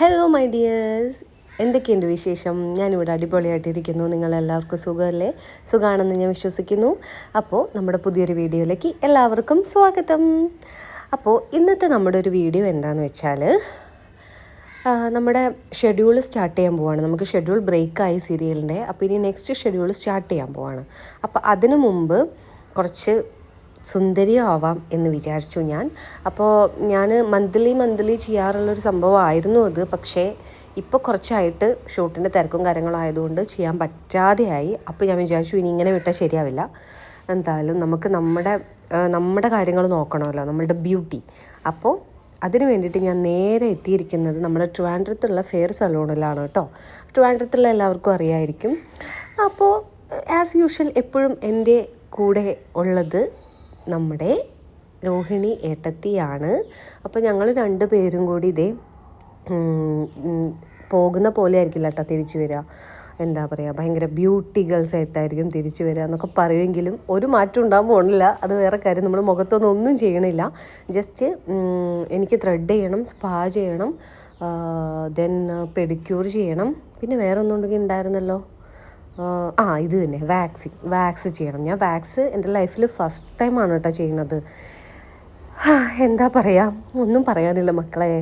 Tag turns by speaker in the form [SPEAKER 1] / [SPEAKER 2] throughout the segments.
[SPEAKER 1] Hello my dears എന്തൊക്കെയുണ്ട് വിശേഷം? ഞാനിവിടെ അടിപൊളിയായിട്ടിരിക്കുന്നു. നിങ്ങളെല്ലാവർക്കും സുഖമല്ലേ? സുഖമാണെന്ന് ഞാൻ വിശ്വസിക്കുന്നു. അപ്പോൾ നമ്മുടെ പുതിയൊരു വീഡിയോയിലേക്ക് എല്ലാവർക്കും സ്വാഗതം. അപ്പോൾ ഇന്നത്തെ നമ്മുടെ ഒരു വീഡിയോ എന്താണെന്ന് വെച്ചാൽ നമ്മുടെ ഷെഡ്യൂൾ സ്റ്റാർട്ട് ചെയ്യാൻ പോവാണ്. നമുക്ക് ഷെഡ്യൂൾ ബ്രേക്കായി സീരിയലിന്റെ അപ്പോൾ ഇനി നെക്സ്റ്റ് ഷെഡ്യൂൾ സ്റ്റാർട്ട് ചെയ്യാൻ പോവാണ്. അപ്പോൾ അതിനു മുമ്പ് കുറച്ച് സുന്ദരിയാവാം എന്ന് വിചാരിച്ചു ഞാൻ. അപ്പോൾ ഞാൻ മന്ത്ലി മന്ത്ലി ചെയ്യാറുള്ളൊരു സംഭവമായിരുന്നു അത്. പക്ഷേ ഇപ്പോൾ കുറച്ചായിട്ട് ഷൂട്ടിന്റെ തിരക്കും കാര്യങ്ങളും ആയതുകൊണ്ട് ചെയ്യാൻ പറ്റാതെയായി. അപ്പോൾ ഞാൻ വിചാരിച്ചു ഇനി ഇങ്ങനെ വിട്ടാൽ ശരിയാവില്ല. എന്തായാലും നമുക്ക് നമ്മുടെ നമ്മുടെ കാര്യങ്ങൾ നോക്കണമല്ലോ നമ്മളുടെ ബ്യൂട്ടി അപ്പോൾ അതിന് വേണ്ടിയിട്ട് ഞാൻ നേരെ എത്തിയിരിക്കുന്നത് നമ്മുടെ ട്രിവാൻഡ്രത്തുള്ള ഫെയർ സലൂണിലാണ് കേട്ടോ. ട്രിവാൻഡ്രത്തുള്ള എല്ലാവർക്കും അറിയായിരിക്കും. അപ്പോൾ ആസ് യൂഷ്വൽ എപ്പോഴും എന്റെ കൂടെ ഉള്ളത് നമ്മുടെ രോഹിണി ഏട്ടത്തിയാണ്. അപ്പോൾ ഞങ്ങൾ രണ്ട് പേരും കൂടി ഇതേ പോകുന്ന പോലെ ആയിരിക്കില്ല കേട്ടോ തിരിച്ചു വരിക എന്താ പറയുക ഭയങ്കര ബ്യൂട്ടി ഗേൾസ് ആയിട്ടായിരിക്കും തിരിച്ചു വരിക എന്നൊക്കെ പറയുമെങ്കിലും ഒരു മാറ്റം ഉണ്ടാകാൻ ഒന്നില്ല അത് വേറെ കാര്യം നമ്മൾ മുഖത്തൊന്നും ഒന്നും ചെയ്യണില്ല. ജസ്റ്റ് എനിക്ക് ത്രെഡ് ചെയ്യണം സ്പാ ചെയ്യണം ദെൻ പെഡിക്യൂർ ചെയ്യണം. പിന്നെ വേറെ ഒന്നുണ്ടെങ്കിൽ ഉണ്ടായിരുന്നല്ലോ. ആ ഇത് തന്നെ. വാക്സിൻ വാക്സ് ചെയ്യണം. ഞാൻ വാക്സ് എന്റെ ലൈഫിൽ ഫസ്റ്റ് ടൈമാണ് കേട്ടോ ചെയ്യുന്നത്. എന്താ പറയുക ഒന്നും പറയാനില്ല മക്കളെ.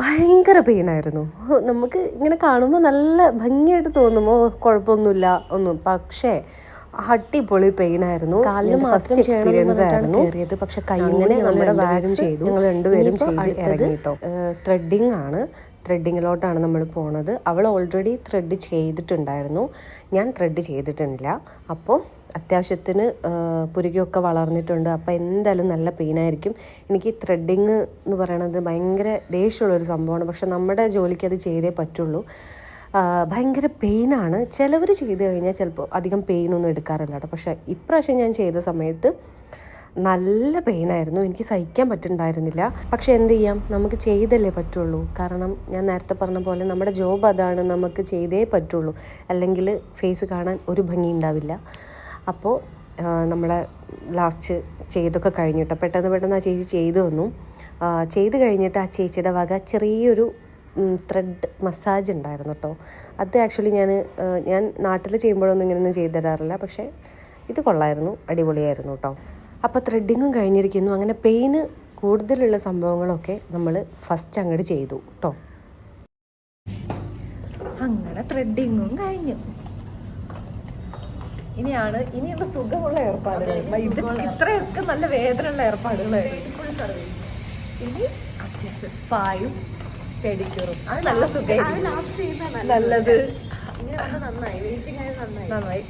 [SPEAKER 1] ഭയങ്കര പെയിനായിരുന്നു നമുക്ക് ഇങ്ങനെ കാണുമ്പോൾ നല്ല ഭംഗിയായിട്ട് തോന്നുമോ കുഴപ്പമൊന്നുമില്ല ഒന്നും പക്ഷേ അടിപൊളി പെയിനായിരുന്നു കാലിന് ഫസ്റ്റ് എക്സ്പീരിയൻസ് ആയിരുന്നു. കയറിയത് പക്ഷെ കൈ ഇങ്ങനെ നമ്മുടെ വാക്സ് ചെയ്തു. ഞങ്ങൾ രണ്ടുപേരും ചെയ്ത് ഇറങ്ങിയിട്ടോ ത്രെഡിങ് ആണ്. ത്രെഡിങ്ങിലോട്ടാണ് നമ്മൾ പോണത്. അവൾ ഓൾറെഡി ത്രെഡ് ചെയ്തിട്ടുണ്ടായിരുന്നു. ഞാൻ ത്രെഡ് ചെയ്തിട്ടില്ല. അപ്പോൾ അത്യാവശ്യത്തിന് പുരുകിയൊക്കെ വളർന്നിട്ടുണ്ട്. അപ്പോൾ എന്തായാലും നല്ല പെയിനായിരിക്കും എനിക്ക് ത്രെഡിങ് എന്ന് പറയണത് ഭയങ്കര ദേഷ്യമുള്ളൊരു സംഭവമാണ്. പക്ഷെ നമ്മുടെ ജോലിക്ക് അത് ചെയ്തേ പറ്റുള്ളൂ. ഭയങ്കര പെയിനാണ് ചിലവർ ചെയ്ത് കഴിഞ്ഞാൽ ചിലപ്പോൾ അധികം പെയിനൊന്നും എടുക്കാറില്ല കേട്ടോ. പക്ഷേ ഇപ്രാവശ്യം ഞാൻ ചെയ്ത സമയത്ത് നല്ല പെയിനായിരുന്നു എനിക്ക് സഹിക്കാൻ പറ്റുന്നുണ്ടായിരുന്നില്ല പക്ഷെ എന്ത് ചെയ്യാം? നമുക്ക് ചെയ്തല്ലേ പറ്റുള്ളൂ. കാരണം ഞാൻ നേരത്തെ പറഞ്ഞ പോലെ നമ്മുടെ ജോബ് അതാണ് നമുക്ക് ചെയ്തേ പറ്റുള്ളൂ. അല്ലെങ്കിൽ ഫേസ് കാണാൻ ഒരു ഭംഗി ഉണ്ടാവില്ല. അപ്പോൾ നമ്മളെ ലാസ്റ്റ് ചെയ്തൊക്കെ കഴിഞ്ഞിട്ടോ. പെട്ടെന്ന് പെട്ടെന്ന് ആ ചേച്ചി ചെയ്തു വന്നു ചെയ്ത് കഴിഞ്ഞിട്ട് ആ ചേച്ചിയുടെ വക ചെറിയൊരു ത്രെഡ് മസാജ് ഉണ്ടായിരുന്നു കേട്ടോ അത് ആക്ച്വലി ഞാൻ ഞാൻ നാട്ടിൽ ചെയ്യുമ്പോഴൊന്നും ഇങ്ങനെയൊന്നും ചെയ്തു തരാറില്ല പക്ഷേ ഇത് കൊള്ളായിരുന്നു. അടിപൊളിയായിരുന്നു കേട്ടോ അപ്പോൾ ത്രെഡിങ്ങും കഴിഞ്ഞിരിക്കുന്നു. അങ്ങനെ പെയിന് കൂടുതലുള്ള സംഭവങ്ങളൊക്കെ നമ്മൾ ഫസ്റ്റ് അങ്ങോട്ട് ചെയ്തു കേട്ടോ
[SPEAKER 2] അങ്ങനെ ത്രെഡിങ്ങും കഴിഞ്ഞു. ഇനിയാണ് ഇനിയുള്ള സുഖമുള്ള ഏർപ്പാടുകൾ. ഇത് ഇത്രയൊക്കെ നല്ല വേദനയുള്ള ഏർപ്പാടുകളായിരുന്നു ഇനി അത്യാവശ്യം സ്പായും പെഡിക്യൂറും അത് നല്ല സുഖം നല്ലത്.
[SPEAKER 3] നന്നായി. നന്നായി.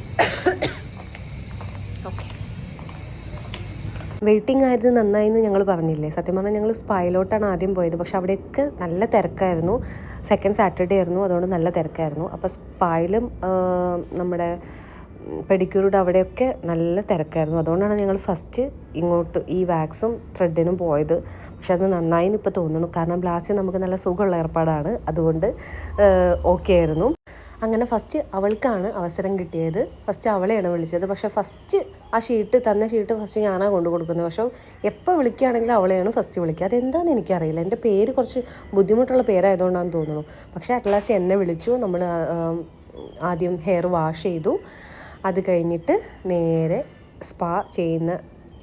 [SPEAKER 1] വെയിറ്റിംഗ് ആയിരുന്നു നന്നായി എന്ന് ഞങ്ങൾ പറഞ്ഞില്ലേ. സത്യം പറഞ്ഞാൽ ഞങ്ങൾ സ്പൈലോട്ടാണ് ആദ്യം പോയത്. പക്ഷെ അവിടെയൊക്കെ നല്ല തിരക്കായിരുന്നു. സെക്കൻഡ് സാറ്റർഡേ ആയിരുന്നു. അതുകൊണ്ട് നല്ല തിരക്കായിരുന്നു. അപ്പോൾ സ്പായിലും നമ്മുടെ പെഡിക്യൂറുടെ അവിടെയൊക്കെ നല്ല തിരക്കായിരുന്നു. അതുകൊണ്ടാണ് ഞങ്ങൾ ഫസ്റ്റ് ഇങ്ങോട്ട് ഈ വാക്സും ത്രെഡിനും പോയത്. പക്ഷെ അത് നന്നായി എന്ന് ഇപ്പോൾ തോന്നുന്നു. കാരണം ലാസ്റ്റ് നമുക്ക് നല്ല സുഖമുള്ള ഏർപ്പാടാണ്. അതുകൊണ്ട് ഓക്കെ ആയിരുന്നു. അങ്ങനെ ഫസ്റ്റ് അവൾക്കാണ് അവസരം കിട്ടിയത്. ഫസ്റ്റ് അവളെയാണ് വിളിച്ചത്. പക്ഷേ ഫസ്റ്റ് ആ ഷീട്ട് തന്ന ഷീട്ട് ഫസ്റ്റ് ഞാനാണ് കൊണ്ടു കൊടുക്കുന്നത്. പക്ഷേ എപ്പോൾ വിളിക്കുകയാണെങ്കിലും അവളെയാണ് ഫസ്റ്റ് വിളിക്കുക. അതെന്താണെന്ന് എനിക്കറിയില്ല. എന്റെ പേര് കുറച്ച് ബുദ്ധിമുട്ടുള്ള പേരായതുകൊണ്ടാണെന്ന് തോന്നുന്നു. പക്ഷേ അറ്റ്ലാസ്റ്റ് എന്നെ വിളിച്ചു. നമ്മൾ ആദ്യം ഹെയർ വാഷ് ചെയ്തു. അത് കഴിഞ്ഞിട്ട് നേരെ സ്പാ ചെയ്യുന്ന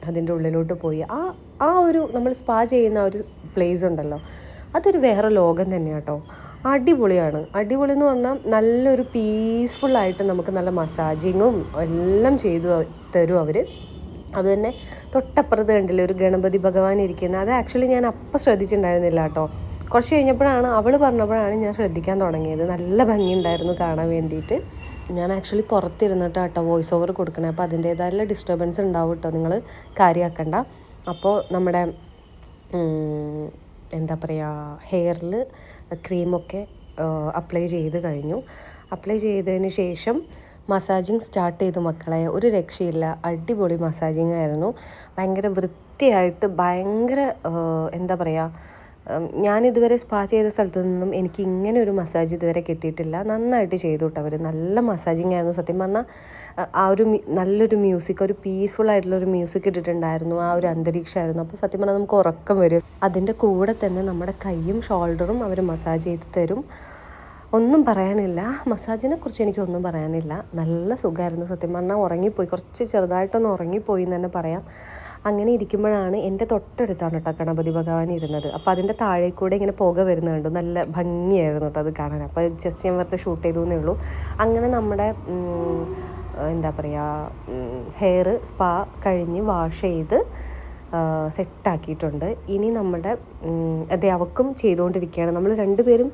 [SPEAKER 1] അതിന്റെ ഉള്ളിലോട്ട് പോയി. ആ ആ ഒരു നമ്മൾ സ്പാ ചെയ്യുന്ന ഒരു പ്ലേസ് ഉണ്ടല്ലോ. അതൊരു വേറെ ലോകം തന്നെയാട്ടോ. അടിപൊളിയാണ്. അടിപൊളി എന്ന് പറഞ്ഞാൽ നല്ലൊരു പീസ്ഫുള്ളായിട്ട് നമുക്ക് നല്ല മസാജിങ്ങും എല്ലാം ചെയ്തു തരും അവർ അതുതന്നെ തൊട്ടപ്പുറത്ത് കണ്ടില്ലേ ഒരു ഗണപതി ഭഗവാൻ ഇരിക്കുന്നത് അത് ആക്ച്വലി ഞാൻ അപ്പം ശ്രദ്ധിച്ചിട്ടുണ്ടായിരുന്നില്ല കേട്ടോ കുറച്ച് കഴിഞ്ഞപ്പോഴാണ് അവൾ പറഞ്ഞപ്പോഴാണ് ഞാൻ ശ്രദ്ധിക്കാൻ തുടങ്ങിയത്. നല്ല ഭംഗിയുണ്ടായിരുന്നു കാണാൻ വേണ്ടിയിട്ട് ഞാൻ ആക്ച്വലി പുറത്തിരുന്നിട്ട് കേട്ടോ വോയിസ് ഓവർ കൊടുക്കണേ. അപ്പോൾ അതിന്റേതായുള്ള ഡിസ്റ്റർബൻസ് ഉണ്ടാവും കേട്ടോ നിങ്ങൾ കാര്യമാക്കണ്ട അപ്പോൾ നമ്മുടെ എന്താ പറയുക ഹെയറിൽ ക്രീമൊക്കെ അപ്ലൈ ചെയ്ത് കഴിഞ്ഞു. അപ്ലൈ ചെയ്തതിന് ശേഷം മസാജിങ് സ്റ്റാർട്ട് ചെയ്തു മക്കളെ. ഒരു രക്ഷയില്ല. അടിപൊളി മസാജിങ് ആയിരുന്നു. ഭയങ്കര വൃത്തിയായിട്ട് ഭയങ്കര എന്താ പറയുക ഞാനിതുവരെ സ്പാ ചെയ്ത സ്ഥലത്തു നിന്നും എനിക്ക് ഇങ്ങനെ ഒരു മസാജ് ഇതുവരെ കിട്ടിയിട്ടില്ല. നന്നായിട്ട് ചെയ്തു കേട്ടോ അവർ നല്ല മസാജിങ് ആയിരുന്നു സത്യം പറഞ്ഞാൽ ആ ഒരു നല്ലൊരു മ്യൂസിക് ഒരു പീസ്ഫുൾ ആയിട്ടുള്ള ഒരു മ്യൂസിക് ഇട്ടിട്ടുണ്ടായിരുന്നു. ആ ഒരു അന്തരീക്ഷമായിരുന്നു. അപ്പോൾ സത്യം പറഞ്ഞാൽ നമുക്ക് ഉറക്കം വരും. അതിന്റെ കൂടെ തന്നെ നമ്മുടെ കൈയും ഷോൾഡറും അവർ മസാജ് ചെയ്ത് തരും. ഒന്നും പറയാനില്ല. മസാജിനെ കുറിച്ച് എനിക്കൊന്നും പറയാനില്ല. നല്ല സുഖമായിരുന്നു സത്യം പറഞ്ഞാൽ ഉറങ്ങിപ്പോയി. കുറച്ച് ചെറുതായിട്ടൊന്ന് ഉറങ്ങിപ്പോയി എന്ന് തന്നെ പറയാം. അങ്ങനെ ഇരിക്കുമ്പോഴാണ് എന്റെ തൊട്ടടുത്താണ് കേട്ടോ ഗണപതി ഭഗവാൻ ഇരുന്നത്. അപ്പോൾ അതിന്റെ താഴെ കൂടെ ഇങ്ങനെ പുക വരുന്നുണ്ട് നല്ല ഭംഗിയായിരുന്നു കേട്ടോ അത് കാണാൻ. അപ്പോൾ ജസ്റ്റ് ഞാൻ വെറുതെ ഷൂട്ട് ചെയ്തു എന്നേ ഉള്ളൂ. അങ്ങനെ നമ്മുടെ എന്താ പറയുക ഹെയർ സ്പാ കഴിഞ്ഞ് വാഷ് ചെയ്ത് സെറ്റാക്കിയിട്ടുണ്ട് ഇനി നമ്മുടെ അതെ അവക്കും ചെയ്തുകൊണ്ടിരിക്കുകയാണ്. നമ്മൾ രണ്ടുപേരും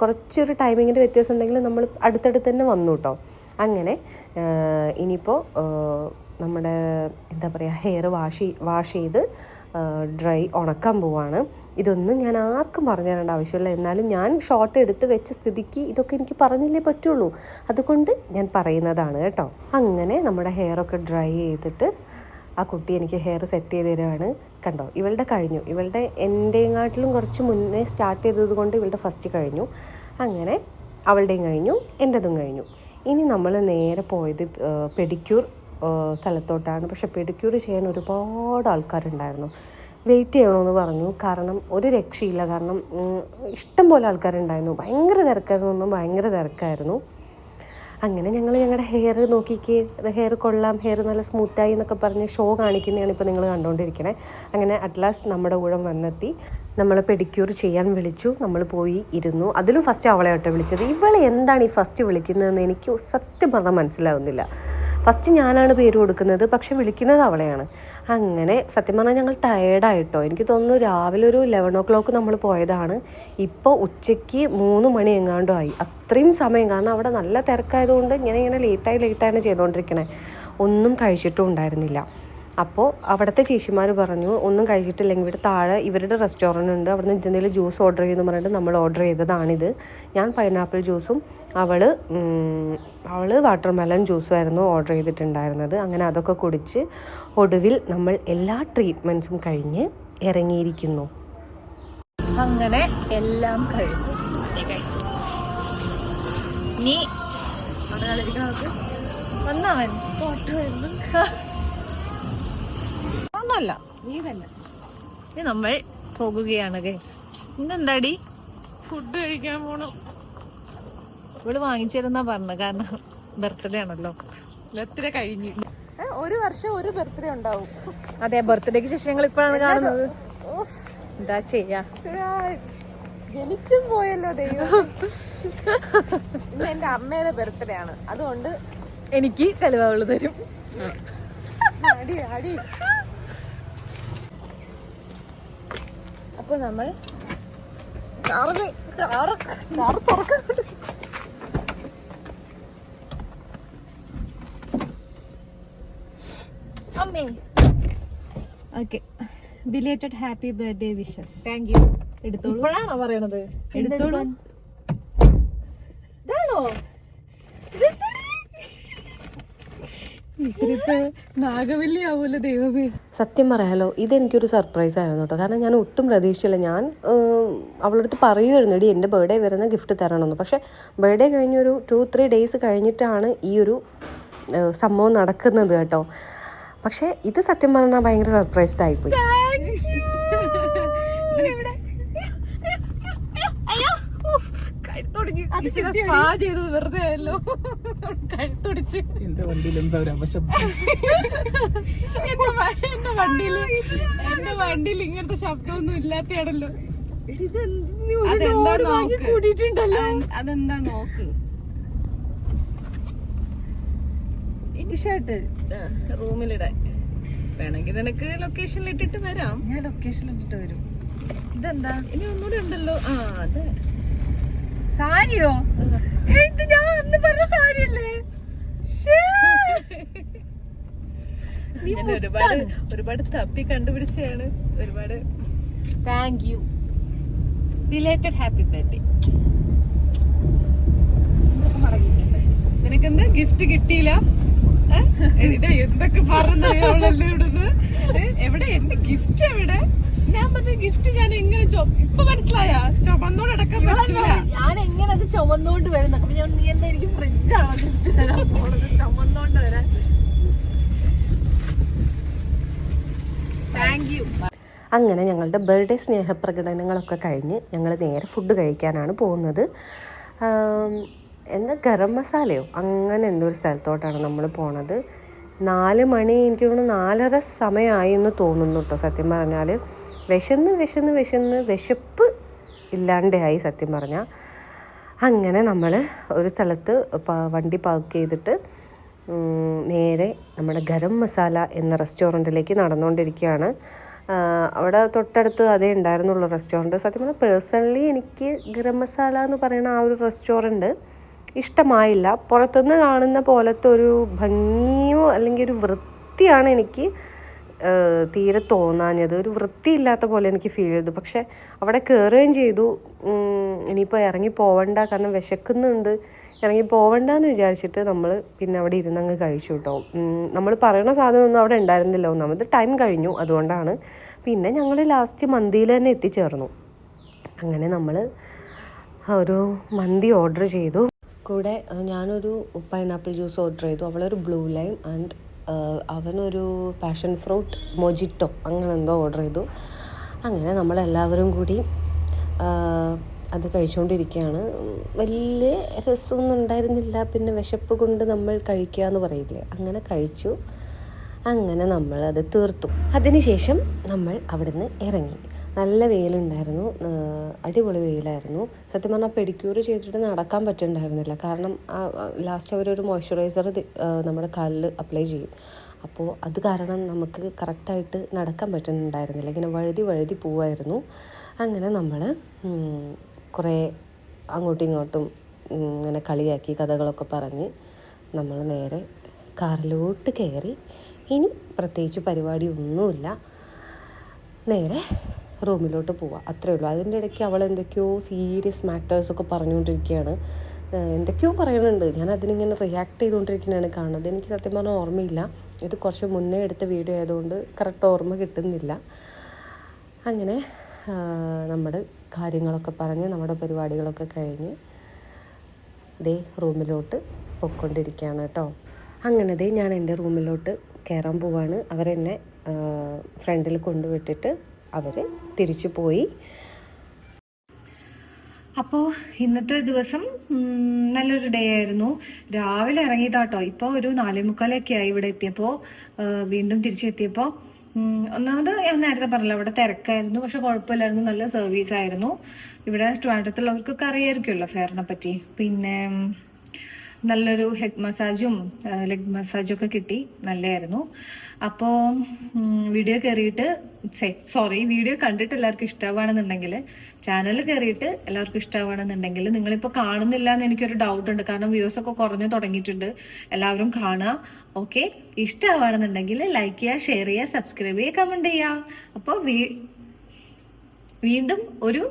[SPEAKER 1] കുറച്ചൊരു ടൈമിങ്ങിന്റെ വ്യത്യാസം ഉണ്ടെങ്കിൽ നമ്മൾ അടുത്തടുത്ത് തന്നെ വന്നു കേട്ടോ. അങ്ങനെ ഇനിയിപ്പോൾ നമ്മുടെ എന്താ പറയുക ഹെയർ വാഷ് വാഷ് ചെയ്ത് ഡ്രൈ ഉണക്കാൻ പോവാണ്. ഇതൊന്നും ഞാൻ ആർക്കും പറഞ്ഞു തരേണ്ട ആവശ്യമില്ല. എന്നാലും ഞാൻ ഷോർട്ട് എടുത്ത് വെച്ച സ്ഥിതിക്ക് ഇതൊക്കെ എനിക്ക് പറഞ്ഞില്ലേ പറ്റുള്ളൂ. അതുകൊണ്ട് ഞാൻ പറയുന്നതാണ് കേട്ടോ. അങ്ങനെ നമ്മുടെ ഹെയറൊക്കെ ഡ്രൈ ചെയ്തിട്ട് ആ കുട്ടി എനിക്ക് ഹെയർ സെറ്റ് ചെയ്ത് തരുവാണ്. കണ്ടോ ഇവളുടെ കഴിഞ്ഞു. ഇവളുടെ എന്റെയും കുറച്ച് മുന്നേ സ്റ്റാർട്ട് ചെയ്തത് കൊണ്ട് ഇവളുടെ ഫസ്റ്റ് കഴിഞ്ഞു. അങ്ങനെ അവളുടെയും കഴിഞ്ഞു എന്റെതും കഴിഞ്ഞു. ഇനി നമ്മൾ നേരെ പോയത് പെഡിക്യൂർ സ്ഥലത്തോട്ടാണ് പക്ഷെ പെഡിക്യൂർ ചെയ്യാൻ ഒരുപാട് ആൾക്കാരുണ്ടായിരുന്നു. വെയിറ്റ് ചെയ്യണമെന്ന് പറഞ്ഞു. കാരണം ഒരു രക്ഷയില്ല. കാരണം ഇഷ്ടം പോലെ ആൾക്കാരുണ്ടായിരുന്നു. ഭയങ്കര തിരക്കായിരുന്നു. ഒന്നും ഭയങ്കര തിരക്കായിരുന്നു. അങ്ങനെ ഞങ്ങൾ ഞങ്ങളുടെ ഹെയർ നോക്കിക്ക് ഹെയർ കൊള്ളാം ഹെയർ നല്ല സ്മൂത്തായി എന്നൊക്കെ പറഞ്ഞ് ഷോ കാണിക്കുന്നതാണ് ഇപ്പോൾ നിങ്ങൾ കണ്ടുകൊണ്ടിരിക്കണേ അങ്ങനെ അറ്റ്ലാസ്റ്റ് നമ്മുടെ ഊഴം വന്നെത്തി. നമ്മൾ പെഡിക്യൂർ ചെയ്യാൻ വിളിച്ചു. നമ്മൾ പോയി ഇരുന്നു. അതിലും ഫസ്റ്റ് അവളെ കേട്ടോ വിളിച്ചത്. ഇവളെ എന്താണ് ഈ ഫസ്റ്റ് വിളിക്കുന്നതെന്ന് എനിക്ക് സത്യം പറഞ്ഞാൽ മനസ്സിലാവുന്നില്ല. ഫസ്റ്റ് ഞാനാണ് പേര് കൊടുക്കുന്നത്. പക്ഷെ വിളിക്കുന്നത് അവളെയാണ്. അങ്ങനെ സത്യം പറഞ്ഞാൽ ഞങ്ങൾ ടയേർഡായിട്ടോ എനിക്ക് തോന്നുന്നു രാവിലെ ഒരു ലെവൻ ഓ ക്ലോക്ക് നമ്മൾ പോയതാണ്. ഇപ്പോൾ ഉച്ചയ്ക്ക് മൂന്ന് മണി എങ്ങാണ്ടും ആയി. അത്രയും സമയം. കാരണം അവിടെ നല്ല തിരക്കായതുകൊണ്ട് ഇങ്ങനെ ഇങ്ങനെ ലേറ്റായി ലേറ്റായാണ് ചെയ്തുകൊണ്ടിരിക്കണേ ഒന്നും കഴിച്ചിട്ടും ഉണ്ടായിരുന്നില്ല. അപ്പോൾ അവിടുത്തെ ചേച്ചിമാർ പറഞ്ഞു ഒന്നും കഴിച്ചിട്ടില്ലെങ്കിൽ ഇവിടെ താഴെ ഇവരുടെ റെസ്റ്റോറന്റ് ഉണ്ട്. അവിടെ എന്തെങ്കിലും ജ്യൂസ് ഓർഡർ ചെയ്യുമെന്ന് പറഞ്ഞിട്ട് നമ്മൾ ഓർഡർ ചെയ്തതാണിത്. ഞാൻ പൈനാപ്പിൾ ജ്യൂസും അവൾ അവൾ വാട്ടർ മെലൺ ജ്യൂസും ആയിരുന്നു ഓർഡർ ചെയ്തിട്ടുണ്ടായിരുന്നത്. അങ്ങനെ അതൊക്കെ കുടിച്ച് ഒടുവിൽ നമ്മൾ എല്ലാ ട്രീറ്റ്മെന്റ്സും കഴിഞ്ഞ് ഇറങ്ങിയിരിക്കുന്നു.
[SPEAKER 2] അങ്ങനെ എല്ലാം കഴിഞ്ഞു. നീ വന്നവൻ. ഒന്നുമല്ല നീ തന്നെ. ഇനി നമ്മൾ പോകുകയാണ് ഗൈസ് ഇന്നെന്താടി?
[SPEAKER 3] ഫുഡ് കഴിക്കാൻ പോണം.
[SPEAKER 2] ഇവൾ വാങ്ങിച്ചിരുന്നാ പറഞ്ഞു കാരണം ബർത്ത്ഡേ ആണല്ലോ.
[SPEAKER 3] ബർത്ത്ഡേ കഴിഞ്ഞു. ഒരു വർഷം ഒരു ബർത്ത്ഡേ ഉണ്ടാവും.
[SPEAKER 2] അതെ ബർത്ത്ഡേക്ക് ശേഷം ഞങ്ങൾ ഇപ്പോഴാണ് കാണുന്നത്. എന്താ ചെയ്യാ?
[SPEAKER 3] ജനിച്ചും പോയല്ലോ ദൈവം ഇന്ന് എന്റെ അമ്മയുടെ ബർത്ത്ഡേ ആണ്. അതുകൊണ്ട്
[SPEAKER 2] എനിക്ക് ചെലവുകൾ തരും.
[SPEAKER 3] അടി അടി. അപ്പൊ നമ്മൾ കാറിൽ കാറ് കാറ് തുറക്കാൻ okay belated happy birthday wishes
[SPEAKER 2] thank you എടുത്തോളൂ. ഇപ്പോഴാണോ പറയണത്?
[SPEAKER 3] എടുത്തോളൂ.
[SPEAKER 2] ഇതാണോ?
[SPEAKER 3] ദൈവമേ.
[SPEAKER 1] സത്യം പറയാലോ ഇതെനിക്കൊരു സർപ്രൈസ് ആയിരുന്നു കേട്ടോ കാരണം ഞാൻ ഒട്ടും പ്രതീക്ഷിച്ചില്ല. ഞാൻ അവളടുത്ത് അവളുടെ അടുത്ത് പറയുമായിരുന്നു എടി എന്റെ ബർത്ത്ഡേ വരുന്ന ഗിഫ്റ്റ് തരണമെന്ന്. പക്ഷേ ബർത്ത്ഡേ കഴിഞ്ഞൊരു ടു ത്രീ ഡേയ്സ് കഴിഞ്ഞിട്ടാണ് ഈ ഒരു സംഭവം നടക്കുന്നത് കേട്ടോ. പക്ഷേ ഇത് സത്യം പറഞ്ഞാൽ ഭയങ്കര സർപ്രൈസ്ഡ് ആയിപ്പോയി.
[SPEAKER 3] ചെയ്തത് വെറുതെ ആയല്ലോ കഴുത്തൊടിച്ച്.
[SPEAKER 4] എന്റെ വണ്ടിയിൽ എന്താ ഒരു അപശബ്ദം
[SPEAKER 3] എന്റെ വ- എന്റെ വണ്ടിയിൽ എന്റെ വണ്ടിയിൽ ഇങ്ങനത്തെ ശബ്ദമൊന്നും ഇല്ലാത്തയാണല്ലോ. അതെന്താ നോക്ക്? അത് അതെന്താ നോക്ക്?
[SPEAKER 2] ഷർട്ട്
[SPEAKER 3] റൂമിലിടാൻ വേണമെങ്കിൽ നിനക്ക് ലൊക്കേഷനിൽ ഇട്ടിട്ട് വരാം.
[SPEAKER 2] ഞാൻ ലൊക്കേഷനിൽ ഇട്ടിട്ട് വരും. ഇതെന്താ?
[SPEAKER 3] ഇനി ഒന്നുകൂടെ ഉണ്ടല്ലോ. ആ അതെ.
[SPEAKER 2] സാരിയോ? ഇത് ഞാൻ അന്ന് പറഞ്ഞ സാരിയല്ലേ?
[SPEAKER 3] ഒരുപാട് ഒരുപാട് തപ്പി കണ്ടുപിടിച്ചാണ് ഒരുപാട് thank you related happy birthday നിനക്കെന്താ ഗിഫ്റ്റ് കിട്ടിയില്ല? എന്തൊക്കെ ഇവിടുന്ന്? ഏ? എവിടെ? എന്റെ ഗിഫ്റ്റ് എവിടെ?
[SPEAKER 2] ഞാൻ പറഞ്ഞ ഗിഫ്റ്റ് ഞാൻ എങ്ങനെ ചൊ- ഇപ്പൊ മനസ്സിലായ? ചുമന്നോട് അടക്കാൻ പറ്റൂല.
[SPEAKER 3] ഞാൻ എങ്ങനെ അത് ചുമന്നോണ്ട് വരുന്ന അപ്പൊ ഞാൻ നീ എന്താ എനിക്ക് ഫ്രിഡ്ജാണ് ഗിഫ്റ്റ് തരാൻ പോണത്? ചുമന്നോണ്ട് വരാൻ. താങ്ക് യു
[SPEAKER 1] അങ്ങനെ ഞങ്ങളുടെ ബർത്ത്ഡേ സ്നേഹപ്രകടനങ്ങളൊക്കെ കഴിഞ്ഞ് ഞങ്ങൾ നേരെ ഫുഡ് കഴിക്കാനാണ് പോകുന്നത്. എന്താ ഗരം മസാലയോ? അങ്ങനെ എന്തോ ഒരു സ്ഥലത്തോട്ടാണ് നമ്മൾ പോണത്. നാല് മണി എനിക്ക് തോന്നുന്നു നാലര സമയമായി എന്ന് തോന്നുന്നു കേട്ടോ സത്യം പറഞ്ഞാൽ വിശന്ന് വിശന്ന് വിശന്ന് വിശപ്പ് ഇല്ലാണ്ടായി സത്യം പറഞ്ഞാൽ അങ്ങനെ നമ്മൾ ഒരു സ്ഥലത്ത് വണ്ടി പാർക്ക് ചെയ്തിട്ട് നേരെ നമ്മുടെ ഗരം മസാല എന്ന റെസ്റ്റോറന്റിലേക്ക് നടന്നുകൊണ്ടിരിക്കുകയാണ് അവിടെ തൊട്ടടുത്ത് അതേ ഉണ്ടായിരുന്നുള്ളൂ റെസ്റ്റോറന്റ് സത്യം പറഞ്ഞാൽ പേഴ്സണലി എനിക്ക് ഗരം മസാല എന്ന് പറയുന്ന ആ ഒരു റെസ്റ്റോറന്റ് ഇഷ്ടമായില്ല. പുറത്തുനിന്ന് കാണുന്ന പോലത്തെ ഒരു ഭംഗിയോ അല്ലെങ്കിൽ ഒരു വൃത്തിയാണ് എനിക്ക് തീരെ തോന്നാഞ്ഞത്. ഒരു വൃത്തിയില്ലാത്ത പോലെ എനിക്ക് ഫീൽ ചെയ്തു. പക്ഷെ അവിടെ കയറുകയും ചെയ്തു. ഇനിയിപ്പോൾ ഇറങ്ങി പോവണ്ട. കാരണം വിശക്കുന്നുണ്ട്. ഇറങ്ങി പോവണ്ടെന്ന് വിചാരിച്ചിട്ട് നമ്മൾ പിന്നെ അവിടെ ഇരുന്നങ്ങ് കഴിച്ചു കേട്ടോ. നമ്മൾ പറയുന്ന സാധനമൊന്നും അവിടെ ഉണ്ടായിരുന്നില്ല. ഒന്നാമത് ടൈം കഴിഞ്ഞു. അതുകൊണ്ടാണ്. പിന്നെ ഞങ്ങൾ ലാസ്റ്റ് മന്തിയിൽ തന്നെ എത്തിച്ചേർന്നു. അങ്ങനെ നമ്മൾ ഒരു മന്തി ഓർഡർ ചെയ്തു. കൂടെ ഞാനൊരു പൈനാപ്പിൾ ജ്യൂസ് ഓർഡർ ചെയ്തു. അവളൊരു ബ്ലൂ ലൈം ആൻഡ് അവനൊരു പാഷൻ ഫ്രൂട്ട് മൊജിറ്റോ അങ്ങനെ എന്തോ ഓർഡർ ചെയ്തു. അങ്ങനെ നമ്മളെല്ലാവരും കൂടി അത് കഴിച്ചുകൊണ്ടിരിക്കുകയാണ് വലിയ രസമൊന്നും ഉണ്ടായിരുന്നില്ല. പിന്നെ വിശപ്പ് കൊണ്ട് നമ്മൾ കഴിക്കുക എന്ന് പറയില്ലേ? അങ്ങനെ കഴിച്ചു. അങ്ങനെ നമ്മൾ അത് തീർത്തു. അതിനുശേഷം നമ്മൾ അവിടുന്ന് ഇറങ്ങി. നല്ല വെയിലുണ്ടായിരുന്നു. അടിപൊളി വെയിലായിരുന്നു. സത്യം പറഞ്ഞാൽ പെഡിക്യൂർ ചെയ്തിട്ട് നടക്കാൻ പറ്റുന്നുണ്ടായിരുന്നില്ല കാരണം ലാസ്റ്റ് അവരൊരു മോയ്സ്ചറൈസർ നമ്മുടെ കാലിൽ അപ്ലൈ ചെയ്യും. അപ്പോൾ അത് കാരണം നമുക്ക് കറക്റ്റായിട്ട് നടക്കാൻ പറ്റുന്നുണ്ടായിരുന്നില്ല ഇങ്ങനെ വഴുതി വഴുതി പോവായിരുന്നു. അങ്ങനെ നമ്മൾ കുറേ അങ്ങോട്ടും ഇങ്ങോട്ടും ഇങ്ങനെ കളിയാക്കി കഥകളൊക്കെ പറഞ്ഞ് നമ്മൾ നേരെ കാറിലോട്ട് കയറി. ഇനി പ്രത്യേകിച്ച് പരിപാടി ഒന്നുമില്ല. നേരെ റൂമിലോട്ട് പോവാം. അത്രേ ഉള്ളൂ. അതിന്റെ ഇടയ്ക്ക് അവൾ എന്തൊക്കെയോ സീരിയസ് മാറ്റേഴ്സൊക്കെ പറഞ്ഞുകൊണ്ടിരിക്കുകയാണ്. എന്തൊക്കെയോ പറയുന്നുണ്ട്. ഞാൻ അതിനിങ്ങനെ റിയാക്ട് ചെയ്തുകൊണ്ടിരിക്കുന്നതാണ് കാണുന്നത്. എനിക്ക് സത്യം പറഞ്ഞാൽ ഓർമ്മയില്ല. ഇത് കുറച്ച് മുന്നേ എടുത്ത വീഡിയോ ആയതുകൊണ്ട് കറക്റ്റ് ഓർമ്മ കിട്ടുന്നില്ല. അങ്ങനെ നമ്മുടെ കാര്യങ്ങളൊക്കെ പറഞ്ഞ് നമ്മുടെ പരിപാടികളൊക്കെ കഴിഞ്ഞ് ദേ റൂമിലോട്ട് പൊയ്ക്കൊണ്ടിരിക്കുകയാണ് കേട്ടോ. അങ്ങനെ ദേ ഞാൻ എന്റെ റൂമിലോട്ട് കയറാൻ പോവാണ്. അവരെന്നെ ഫ്രണ്ടിൽ കൊണ്ടുവിട്ടിട്ട് അവർ തിരിച്ചു പോയി.
[SPEAKER 2] അപ്പോൾ ഇന്നത്തെ ദിവസം നല്ലൊരു ഡേ ആയിരുന്നു. രാവിലെ ഇറങ്ങിയതാട്ടോ. ഇപ്പോൾ ഒരു നാലേ മുക്കാലൊക്കെ ആയി ഇവിടെ എത്തിയപ്പോൾ വീണ്ടും തിരിച്ചെത്തിയപ്പോൾ ഒന്നാമത് ഞാൻ നേരത്തെ പറഞ്ഞല്ലോ അവിടെ തിരക്കായിരുന്നു. പക്ഷെ കുഴപ്പമില്ലായിരുന്നു. നല്ല സർവീസ് ആയിരുന്നു. ഇവിടെ ട്രിവാൻഡ്രത്തുള്ളവർക്കൊക്കെ അറിയായിരിക്കുമല്ലോ ഫെയറിനെ പറ്റി. പിന്നെ നല്ലൊരു ഹെഡ് മസാജും ലെഗ് മസാജും ഒക്കെ കിട്ടി. നല്ലതായിരുന്നു. അപ്പോൾ വീഡിയോ കയറിയിട്ട് സോറി വീഡിയോ കണ്ടിട്ട് എല്ലാവർക്കും ഇഷ്ടമാണെന്നുണ്ടെങ്കിൽ ചാനൽ കയറിയിട്ട് എല്ലാവർക്കും ഇഷ്ടമാണെന്നുണ്ടെങ്കിൽ നിങ്ങളിപ്പോൾ കാണുന്നില്ല എന്ന് എനിക്കൊരു ഡൗട്ട് ഉണ്ട്. കാരണം വ്യൂസ് ഒക്കെ കുറഞ്ഞു തുടങ്ങിയിട്ടുണ്ട്. എല്ലാവരും കാണുക. ഓക്കെ ഇഷ്ടമാണെന്നുണ്ടെങ്കിൽ ലൈക്ക് ചെയ്യുക ഷെയർ ചെയ്യുക സബ്സ്ക്രൈബ് ചെയ്യുക കമന്റ് ചെയ്യുക. അപ്പോൾ വീണ്ടും ഒരു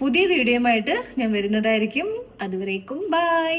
[SPEAKER 2] പുതിയ വീഡിയോയുമായിട്ട് ഞാൻ വരുന്നതായിരിക്കും. അതുവരേക്കും ബൈ